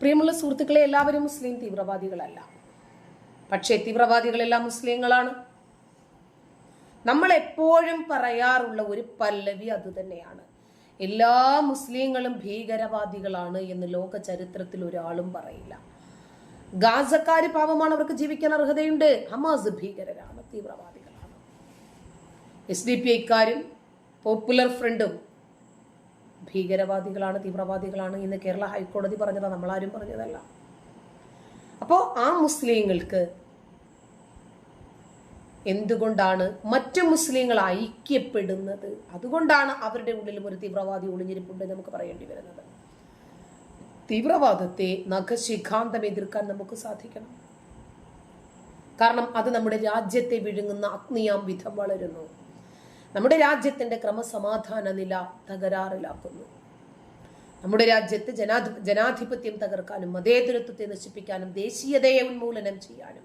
പ്രിയമുള്ള സുഹൃത്തുക്കളെ എല്ലാവരും മുസ്ലിം തീവ്രവാദികളല്ല. പക്ഷേ തീവ്രവാദികളെല്ലാം മുസ്ലിങ്ങളാണ്. നമ്മൾ എപ്പോഴും പറയാറുള്ള ഒരു പല്ലവി അതുതന്നെയാണ് എല്ലാ മുസ്ലിങ്ങളും ഭീകരവാദികളാണ് എന്ന് ലോക ചരിത്രത്തിൽ ഒരാളും പറയില്ല. ഗാസക്കാര് പാവമാണ് അവർക്ക് ജീവിക്കാൻ അർഹതയുണ്ട്. ഹമാസ് ഭീകരരാണ് തീവ്രവാദികളാണ്. എസ് ഡി പി ഐക്കാരും പോപ്പുലർ ഫ്രണ്ടും ഭീകരവാദികളാണ് തീവ്രവാദികളാണ് ഇന്ന് കേരള ഹൈക്കോടതി പറഞ്ഞതാണ് നമ്മളാരും പറഞ്ഞതല്ല. അപ്പോൾ ആ മുസ്ലിങ്ങൾക്ക് എന്തുകൊണ്ടാണ് മറ്റു മുസ്ലിങ്ങൾ ഐക്യപ്പെടുന്നത്? അതുകൊണ്ടാണ് അവരുടെ ഉള്ളിൽ ഒരു തീവ്രവാദി ഒളിഞ്ഞിരിപ്പുണ്ട് നമുക്ക് പറയേണ്ടി വരുന്നത്. തീവ്രവാദത്തെ നഖശിഖാന്തം എതിർക്കാൻ നമുക്ക് സാധിക്കണം. കാരണം അത് നമ്മുടെ രാജ്യത്തെ വിഴുങ്ങുന്ന അഗ്നിയാം വിധം വളരുന്നു. നമ്മുടെ രാജ്യത്തിന്റെ ക്രമസമാധാന നില തകരാറിലാക്കുന്നു. നമ്മുടെ രാജ്യത്ത് ജനാധി ജനാധിപത്യം തകർക്കാനും മതേതരത്വത്തെ നശിപ്പിക്കാനും ദേശീയതയെ ഉന്മൂലനം ചെയ്യാനും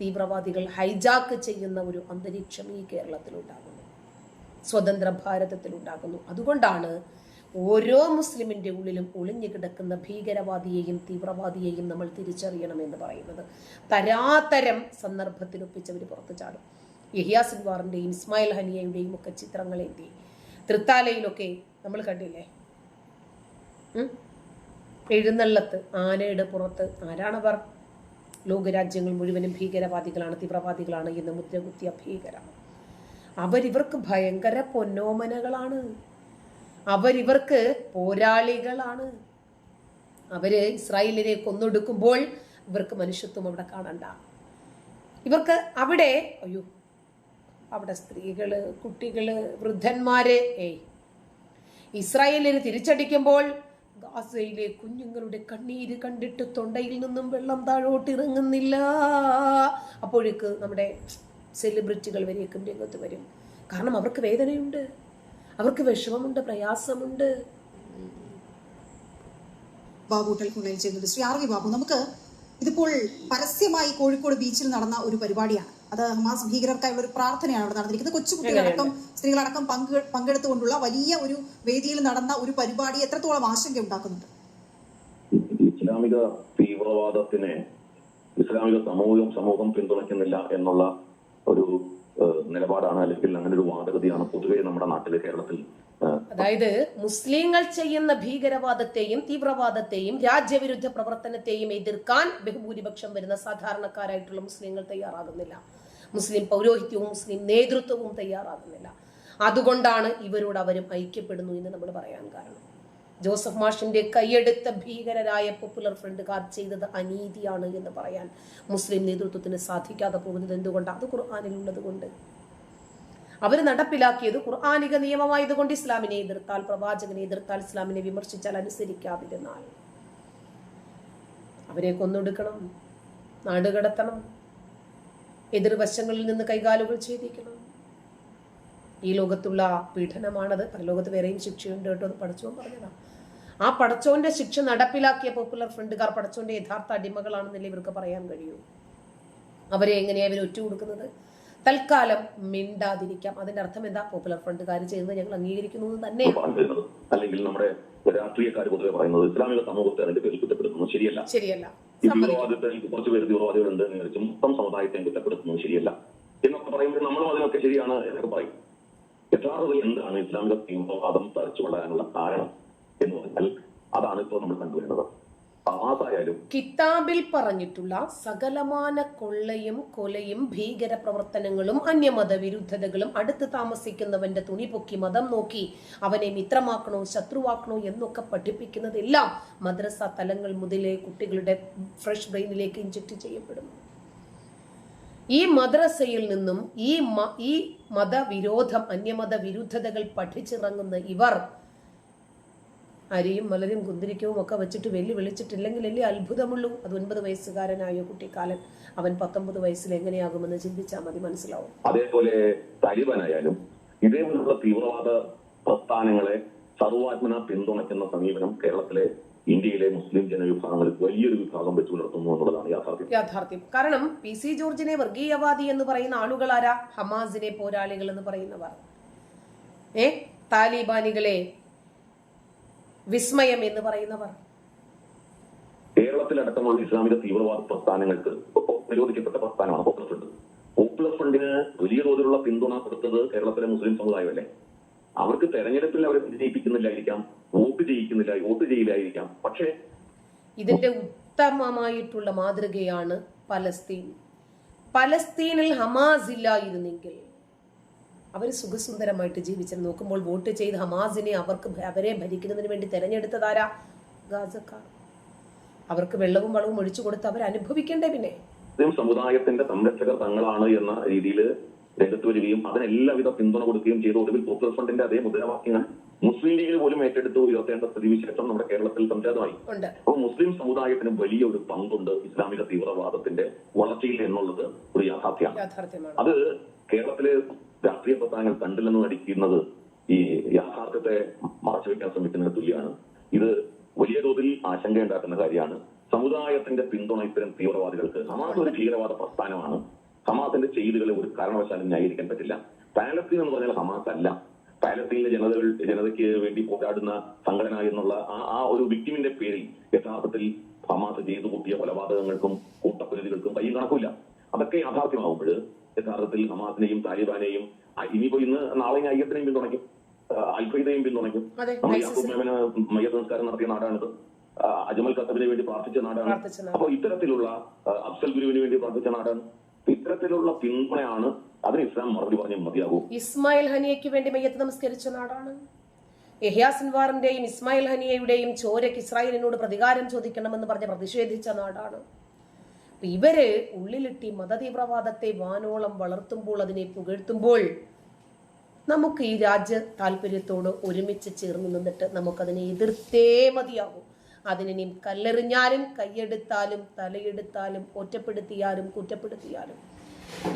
തീവ്രവാദികൾ ഹൈജാക്ക് ചെയ്യുന്ന ഒരു അന്തരീക്ഷം ഈ കേരളത്തിലുണ്ടാകുന്നു സ്വതന്ത്ര ഭാരതത്തിലുണ്ടാകുന്നു അതുകൊണ്ടാണ് ഓരോ മുസ്ലിമിന്റെ ഉള്ളിലും ഒളിഞ്ഞു കിടക്കുന്ന ഭീകരവാദിയെയും തീവ്രവാദിയെയും നമ്മൾ തിരിച്ചറിയണം എന്ന് പറയുന്നത്. തരാതരം സന്ദർഭത്തിലൊപ്പിച്ചവർ പുറത്തു ചാടും. യഹിയാ സിൻവാറിന്റെയും ഇസ്മായിൽ ഹനിയയുടെയും ഒക്കെ ചിത്രങ്ങളേന്തി തൃത്താലയിലൊക്കെ നമ്മൾ കണ്ടില്ലേ? എഴുന്നള്ളത്ത് ആനയുടെ പുറത്ത് ആരാണവർ? ലോകരാജ്യങ്ങൾ മുഴുവനും ഭീകരവാദികളാണ് തീവ്രവാദികളാണ് എന്ന് മുദ്രകുത്തിയ ഭീകര അവരിവർക്ക് ഭയങ്കര പൊന്നോമനകളാണ്. അവരിവർക്ക് പോരാളികളാണ്. അവർ ഇസ്രായേലിനെ കൊന്നൊടുക്കുമ്പോൾ ഇവർക്ക് മനുഷ്യത്വം അവിടെ കാണണ്ട. ഇവർക്ക് അവിടെ അയ്യോ അവിടെ സ്ത്രീകൾ കുട്ടികൾ വൃദ്ധന്മാര് ഏയ്. ഇസ്രായേലിന് തിരിച്ചടിക്കുമ്പോൾ ഗാസയിലെ കുഞ്ഞുങ്ങളുടെ കണ്ണീര് കണ്ടിട്ട് തൊണ്ടയിൽ നിന്നും വെള്ളം താഴോട്ട് ഇറങ്ങുന്നില്ല അപ്പോഴേക്ക് നമ്മുടെ സെലിബ്രിറ്റികൾ വരെയൊക്കെ രംഗത്ത് വരും. കാരണം അവർക്ക് വേദനയുണ്ട്. അവർക്ക് വിഷമമുണ്ട് പ്രയാസമുണ്ട്. ബാബു ടെലിഫോണിൽ ചെയ്യുന്നുണ്ട്. ശ്രീ ആർ വി ബാബു നമുക്ക് ഇതിപ്പോൾ പരസ്യമായി കോഴിക്കോട് ബീച്ചിൽ നടന്ന ഒരു പരിപാടിയാണ്. അത് ഹമാസ് ഭീകരർക്കായുള്ള ഒരു പ്രാർത്ഥനയാണ് അവിടെ നടന്നിരിക്കുന്നത്. കൊച്ചുകുട്ടികളടക്കം സ്ത്രീകളടക്കം പങ്ക് പങ്കെടുത്തുകൊണ്ടുള്ള വലിയ ഒരു വേദിയിൽ നടന്ന ഒരു പരിപാടി എത്രത്തോളം ആശങ്ക ഉണ്ടാക്കുന്നുണ്ട് ഇസ്ലാമിക തീവ്രവാദത്തിനെ ഇസ്ലാമിക സമൂഹം സമൂഹം പിന്തുണയ്ക്കുന്നില്ല എന്നുള്ള ഒരു നിലപാടാണ് അല്ലെങ്കിൽ അങ്ങനെ ഒരു വാദഗതിയാണ് പൊതുവെ നമ്മുടെ നാട്ടിലെ കേരളത്തിൽ അതായത് മുസ്ലിങ്ങൾ ചെയ്യുന്ന ഭീകരവാദത്തെയും തീവ്രവാദത്തെയും രാജ്യവിരുദ്ധ പ്രവർത്തനത്തെയും എതിർക്കാൻ ബഹുഭൂരിപക്ഷം വരുന്ന സാധാരണക്കാരായിട്ടുള്ള മുസ്ലിങ്ങൾ തയ്യാറാകുന്നില്ല. മുസ്ലിം പൗരോഹിത്യവും മുസ്ലിം നേതൃത്വവും തയ്യാറാകുന്നില്ല. അതുകൊണ്ടാണ് ഇവരോട് അവരും ഐക്യപ്പെടുന്നു എന്ന് നമ്മൾ പറയാൻ കാരണം. ജോസഫ് മാഷിന്റെ കൈയെടുത്ത ഭീകരരായ പോപ്പുലർ ഫ്രണ്ട് കാർ ചെയ്തത് അനീതിയാണ് എന്ന് പറയാൻ മുസ്ലിം നേതൃത്വത്തിന് സാധിക്കാതെ പോകുന്നത് എന്തുകൊണ്ടാണ്? അത് ഖുർആാനിലുള്ളത് കൊണ്ട് അവർ നടപ്പിലാക്കിയത് ഖുർആാനിക നിയമമായതുകൊണ്ട് ഇസ്ലാമിനെ എതിർത്താൽ പ്രവാചകനെ എതിർത്താൽ ഇസ്ലാമിനെ വിമർശിച്ചാൽ അനുസരിക്കാതിരുന്നാൽ. അവരെ കൊന്നൊടുക്കണം നാടുകടത്തണം എതിർവശങ്ങളിൽ നിന്ന് കൈകാലുകൾ ഛേദിക്കണം. ഈ ലോകത്തുള്ള പീഡനമാണത്. പരലോകത്ത് വേറെയും ശിക്ഷയുണ്ട് കേട്ടോ പടച്ചോൻ പറഞ്ഞതാ. ആ പടച്ചോന്റെ ശിക്ഷ നടപ്പിലാക്കിയ പോപ്പുലർ ഫ്രണ്ടുകാർ പടച്ചോന്റെ യഥാർത്ഥ അടിമകളാണെന്നല്ലേ ഇവർക്ക് പറയാൻ കഴിയൂ. അവരെ എങ്ങനെയാണ് ഇവർ ഒറ്റ കൊടുക്കുന്നത്? തൽക്കാലം മിണ്ടാതിരിക്കാം. അതിന്റെ അർത്ഥം എന്താ? പോപ്പുലർ ഫ്രണ്ടുകാർ ചെയ്യുന്നത് ഞങ്ങൾ അംഗീകരിക്കുന്നു തന്നെ അല്ലെങ്കിൽ നമ്മുടെ രാഷ്ട്രീയക്കാർ പൊതുവെ പറയുന്നത് ഇസ്ലാമിക സമൂഹത്തെ അതിന്റെ പേരിൽ കുറ്റപ്പെടുത്തുന്നത് ശരിയല്ല. ശരിയല്ല. തീവ്രവാദത്തെ കുറച്ച് പേര് തീവ്രവാദികളുണ്ട് എന്ന് വിചാരിച്ച് മൊത്തം സമുദായത്തെ കുറ്റപ്പെടുത്തുന്നത് ശരിയല്ല. എന്നൊക്കെ പറയുമ്പോൾ നമ്മളും അതിനൊക്കെ ശരിയാണ് എന്നൊക്കെ പറയും. യഥാർത്ഥത്തിൽ എന്താണ് ഇസ്ലാമിക തീവ്രവാദം തറച്ചു വളരാനുള്ള കാരണം എന്ന് പറഞ്ഞാൽ അതാണ് ഇപ്പോൾ നമ്മൾ കണ്ടുവരുന്നത്. കിതാബിൽ പറഞ്ഞിട്ടുള്ള സകലമാന കൊള്ളയും കൊലയും ഭീകര പ്രവർത്തനങ്ങളും അന്യമത വിരുദ്ധതകളും അടുത്ത് താമസിക്കുന്നവന്റെ തുണി പൊക്കി മതം നോക്കി അവനെ മിത്രമാക്കണോ ശത്രുവാക്കണോ എന്നൊക്കെ പഠിപ്പിക്കുന്നതെല്ലാം മദ്രസ തലങ്ങൾ മുതലേ കുട്ടികളുടെ ഫ്രഷ് ബ്രെയിനിലേക്ക് ഇഞ്ചക്ട് ചെയ്യപ്പെടുന്നു. ഈ മദ്രസയിൽ നിന്നും ഈ ഈ മതവിരോധം അന്യമത വിരുദ്ധതകൾ പഠിച്ചിറങ്ങുന്ന ഇവർ അരിയും മലരും കുന്തിരിക്കവും ഒക്കെ വെച്ചിട്ട് വെല്ലു വിളിച്ചിട്ടില്ലെങ്കിൽ വലിയ അത്ഭുതമുള്ളൂ. അത് ഒൻപത് വയസ്സുകാരനായ കുട്ടിക്കാലൻ? അവൻ പത്തൊമ്പത് വയസ്സിൽ എങ്ങനെയാകുമെന്ന് ചിന്തിച്ചാൽ മതി മനസ്സിലാവും. അതേപോലെ തലിബനായാലും ഇതേപോലുള്ള തീവ്രവാദ പ്രസ്ഥാനങ്ങളെ സർവാത്മന പിന്തുണയ്ക്കുന്ന സമീപനം കേരളത്തിലെ ഇന്ത്യയിലെ മുസ്ലിം ജനവിഭാഗങ്ങളിൽ വലിയൊരു വിഭാഗം വെച്ചു പുലർത്തുന്നു എന്നുള്ളതാണ് യാഥാർത്ഥ്യം. യാഥാർത്ഥ്യം. കാരണം പി സി ജോർജിനെ വർഗീയവാദി എന്ന് പറയുന്ന ആളുകളാരാ ഹമാസിനെ പോരാളികൾ എന്ന് പറയുന്നവർ. ഏ? താലിബാനികളെ വിസ്മയം എന്ന് പറയുന്നവർ. കേരളത്തിലടക്കമുള്ള ഇസ്ലാമിക തീവ്രവാദ പ്രസ്ഥാനങ്ങൾക്ക് നിരോധിക്കപ്പെട്ട പ്രസ്ഥാനമാണ് പോപ്പുലർ ഫ്രണ്ട് പോപ്പുലർ ഫ്രണ്ടിന് വലിയ തോതിലുള്ള പിന്തുണ കൊടുത്തത് കേരളത്തിലെ മുസ്ലിം സമുദായമല്ലേ? അവർക്ക് തെരഞ്ഞെടുപ്പിൽ അവരെ വിജയിപ്പിക്കുന്നില്ലായിരിക്കാം വോട്ട് ചെയ്യിക്കുന്നില്ല വോട്ട് ചെയ്യില്ലായിരിക്കാം. പക്ഷേ ഇതിന്റെ ഉത്തമമായിട്ടുള്ള മാതൃകയാണ് പലസ്തീൻ. പലസ്തീനിൽ ഹമാസ് ഇല്ലായിരുന്നെങ്കിൽ അവർ സുഖസുന്ദരമായിട്ട് ജീവിച്ചത് നോക്കുമ്പോൾ വോട്ട് ചെയ്ത് ഹമാസിനെ അവർക്ക് അവരെ ഭരിക്കുന്നതിന് വേണ്ടി തെരഞ്ഞെടുത്തതാരാ? ഗാസക്കാർ. അവർക്ക് വെള്ളവും വളവും ഒഴിച്ചു കൊടുത്ത് അവർ അനുഭവിക്കേണ്ടേ പിന്നെ? മുസ്ലിം സമുദായത്തിന്റെ സംരക്ഷകർ തങ്ങളാണ് എന്ന രീതിയിൽ രംഗത്ത് വരികയും അതിനെല്ലാവിധ പിന്തുണ കൊടുക്കുകയും ചെയ്തു. ഒടുവിൽ പോപ്പുലർ ഫ്രണ്ടിന്റെ അതേ മുദ്രാവാക്യങ്ങൾ മുസ്ലിം ലീഗിൽ പോലും ഏറ്റെടുത്ത്. ഉയർത്തേണ്ട സ്ഥിതിവിശേഷം നമ്മുടെ കേരളത്തിൽ സംജാതമായി. അപ്പോൾ മുസ്ലിം സമുദായത്തിന് വലിയൊരു പങ്കുണ്ട് ഇസ്ലാമിക തീവ്രവാദത്തിന്റെ വളർച്ചയിൽ എന്നുള്ളത് ഒരു യാഥാർത്ഥ്യമാണ്. അത് കേരളത്തിലെ രാഷ്ട്രീയ പ്രസ്ഥാനങ്ങൾ കണ്ടില്ലെന്ന് നടിക്കുന്നത് ഈ യാഥാർത്ഥ്യത്തെ മറച്ചുവെക്കാൻ ശ്രമിക്കുന്നതിന് തുല്യമാണ് ഇത് വലിയ തോതിൽ ആശങ്കയുണ്ടാക്കുന്ന കാര്യമാണ്. സമുദായത്തിന്റെ പിന്തുണ ഇത്തരം തീവ്രവാദികൾക്ക് ഹമാസ് ഒരു ഭീകരവാദ പ്രസ്ഥാനമാണ്. ഹമാസിന്റെ ചെയ്തികളെ ഒരു കാരണവശാലും ന്യായീകരിക്കാൻ പറ്റില്ല. പാലസ്തീൻ എന്ന് പറഞ്ഞാൽ ഹമാസ് അല്ല പാലസ്തീനിലെ ജനതകൾ ജനതയ്ക്ക് വേണ്ടി പോരാടുന്ന സംഘടന എന്നുള്ള ആ ആ ഒരു വിക്ടിമിന്റെ പേരിൽ യഥാർത്ഥത്തിൽ ഹമാസ് ചെയ്തു കൂട്ടിയ കൊലപാതകങ്ങൾക്കും കൂട്ടപ്പുരതികൾക്കും കയ്യിൽ കണക്കില്ല. അതൊക്കെ യാഥാർത്ഥ്യമാകുമ്പോൾ യഥാർത്ഥത്തിൽ ഹമാസിനെയും താലിബാനെയും ഇനി ഇനിയിപ്പോ ഇന്ന് നാളെ ഐക്യത്തിനെയും പിന്തുണയ്ക്കും. ആ, പിന്തുണയ്ക്കും. നമ്മൾ ISIS. യാക്കൂബ് മേമന് മയ്യ സംസ്കാരം നടത്തിയ നാടാണിത്. അജ്മൽ കത്തബിന് വേണ്ടി പ്രാർത്ഥിച്ച നാടാണ്. അപ്പൊ അപ്പോൾ ഇത്തരത്തിലുള്ള അഫ്സൽ ഗുരുവിന് വേണ്ടി പ്രാർത്ഥിച്ച നാടാണ്. ഇത്തരത്തിലുള്ള പിന്തുണയാണ് അതിന് ഇസ്ലാം മറുപടി പറഞ്ഞു മതിയാകൂ. ഇസ്മായിൽ ഹനിയയ്ക്ക് വേണ്ടി മയ്യത്ത് നമസ്കരിച്ച നാടാണ്. യഹ്യാ സിൻവാറിന്റെയും ഇസ്മായിൽ ഹനിയയുടെയും ചോരയ്ക്ക് ഇസ്രായേലിനോട് പ്രതികാരം ചോദിക്കണമെന്ന് പറഞ്ഞ് പ്രതിഷേധിച്ച നാടാണ്. ഇവർ ഉള്ളിലിട്ടി മതതീവ്രവാദത്തെ വാനോളം വളർത്തുമ്പോൾ അതിനെ പുകഴ്ത്തുമ്പോൾ നമുക്ക് ഈ രാജ്യ താല്പര്യത്തോട് ഒരുമിച്ച് ചേർന്ന് നിന്നിട്ട് നമുക്കതിനെ എതിർത്തേ മതിയാകും. അതിനി കല്ലെറിഞ്ഞാലും കൈയെടുത്താലും തലയെടുത്താലും ഒറ്റപ്പെടുത്തിയാലും കുറ്റപ്പെടുത്തിയാലും.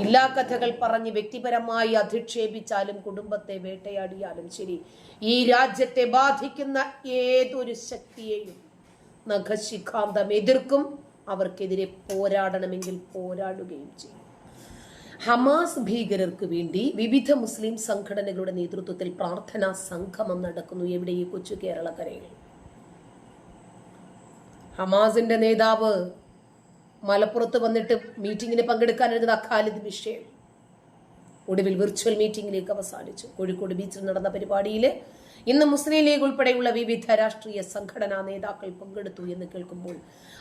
ഇല്ലാ കഥകൾ പറഞ്ഞ് വ്യക്തിപരമായി അധിക്ഷേപിച്ചാലും കുടുംബത്തെ വേട്ടയാടിയാലും ശരി. ഈ രാജ്യത്തെ ബാധിക്കുന്ന ഏതൊരു ശക്തിയെയും നഖശിഖാന്തം എതിർക്കും. അവർക്കെതിരെ പോരാടണമെങ്കിൽ പോരാടുകയും ചെയ്യും. ഹമാസ് ഭീകരർക്ക് വേണ്ടി വിവിധ മുസ്ലിം സംഘടനകളുടെ നേതൃത്വത്തിൽ പ്രാർത്ഥനാ സംഗമം നടക്കുന്നു എവിടെ? ഈ കൊച്ചു കേരളക്കരയിൽ. ഹമാസിന്റെ നേതാവ് മലപ്പുറത്ത് വന്നിട്ട് മീറ്റിംഗിന് പങ്കെടുക്കാനിരുന്നത് അഖാലിദ് വിഷയം ഒടുവിൽ വിർച്വൽ മീറ്റിംഗിലേക്ക് അവസാനിച്ചു. കോഴിക്കോട് ബീച്ചിൽ നടന്ന പരിപാടിയിൽ ഇന്ന് മുസ്ലിം ലീഗ് ഉൾപ്പെടെയുള്ള വിവിധ രാഷ്ട്രീയ സംഘടനാ നേതാക്കൾ പങ്കെടുത്തു എന്ന് കേൾക്കുമ്പോൾ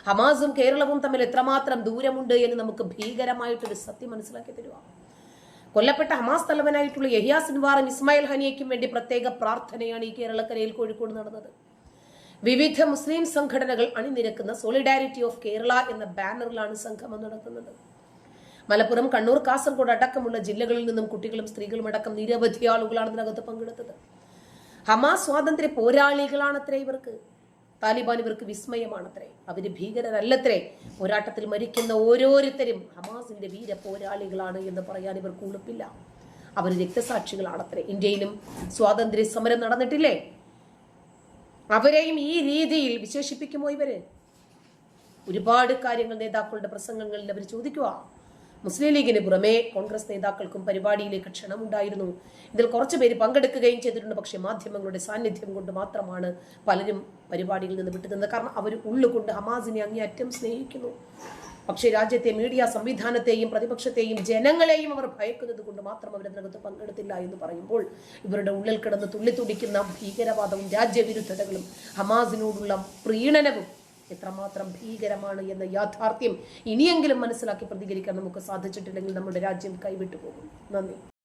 ഹമാസും കേരളവും തമ്മിൽ എത്രമാത്രം ദൂരമുണ്ട് എന്ന് നമുക്ക് ഭീകരമായിട്ടൊരു സത്യം മനസ്സിലാക്കി തരുക കൊല്ലപ്പെട്ട ഹമാസ് തലവനായിട്ടുള്ള യഹിയ സിൻവാറും ഇസ്മായിൽ ഹനിയയ്ക്കും വേണ്ടി പ്രത്യേക പ്രാർത്ഥനയാണ് ഈ കേരളക്കരയിൽ കോഴിക്കോട് നടന്നത്. വിവിധ മുസ്ലിം സംഘടനകൾ അണിനിരക്കുന്ന സോളിഡാരിറ്റി ഓഫ് കേരള എന്ന ബാനറിലാണ് സംഗമം നടത്തുന്നത്. മലപ്പുറം കണ്ണൂർ കാസർഗോഡ് അടക്കമുള്ള ജില്ലകളിൽ നിന്നും കുട്ടികളും സ്ത്രീകളും അടക്കം നിരവധി ആളുകളാണ് ഇതിനകത്ത് പങ്കെടുത്തത്. ഹമാസ് സ്വാതന്ത്ര്യ പോരാളികളാണത്രേ ഇവർക്ക്. താലിബാൻ ഇവർക്ക് വിസ്മയമാണത്രേ. അവർ ഭീകരരല്ലത്രേ. പോരാട്ടത്തിൽ മരിക്കുന്ന ഓരോരുത്തരും ഹമാസിന്റെ വീര പോരാളികളാണ് എന്ന് പറയാൻ ഇവർക്ക് ഉളുപ്പില്ല. അവർ രക്തസാക്ഷികളാണത്രേ. ഇന്ത്യയിലും സ്വാതന്ത്ര്യ സമരം നടന്നിട്ടില്ലേ? അവരെയും ഈ രീതിയിൽ വിശേഷിപ്പിക്കുമോ ഇവർ? ഒരുപാട് കാര്യങ്ങൾ നേതാക്കളുടെ പ്രസംഗങ്ങളിൽ അവർ ചോദിക്കുക മുസ്ലിം ലീഗിന് പുറമെ കോൺഗ്രസ് നേതാക്കൾക്കും പരിപാടിയിലേക്ക് ക്ഷണമുണ്ടായിരുന്നു. ഇതിൽ കുറച്ചു പേര് പങ്കെടുക്കുകയും ചെയ്തിട്ടുണ്ട്. പക്ഷേ മാധ്യമങ്ങളുടെ സാന്നിധ്യം കൊണ്ട് മാത്രമാണ് പലരും പരിപാടിയിൽ നിന്ന് വിട്ടുനിന്നത് കാരണം അവർ ഉള്ളുകൊണ്ട് ഹമാസിനെ അങ്ങേയറ്റം സ്നേഹിക്കുന്നു. പക്ഷേ രാജ്യത്തെ മീഡിയ സംവിധാനത്തെയും പ്രതിപക്ഷത്തെയും ജനങ്ങളെയും അവർ ഭയക്കുന്നത് കൊണ്ട് മാത്രം അവർ അതിനകത്ത് പങ്കെടുത്തില്ല എന്ന് പറയുമ്പോൾ ഇവരുടെ ഉള്ളിൽ കിടന്ന് തുള്ളിത്തുടിക്കുന്ന ഭീകരവാദവും രാജ്യവിരുദ്ധതകളും ഹമാസിനോടുള്ള പ്രീണനവും എത്രമാത്രം ഭീകരമാണ് എന്ന യാഥാർത്ഥ്യം ഇനിയെങ്കിലും മനസ്സിലാക്കി പ്രതികരിക്കാൻ നമുക്ക് സാധിച്ചിട്ടില്ലെങ്കിൽ നമ്മുടെ രാജ്യം കൈവിട്ടു പോകും. നന്ദി.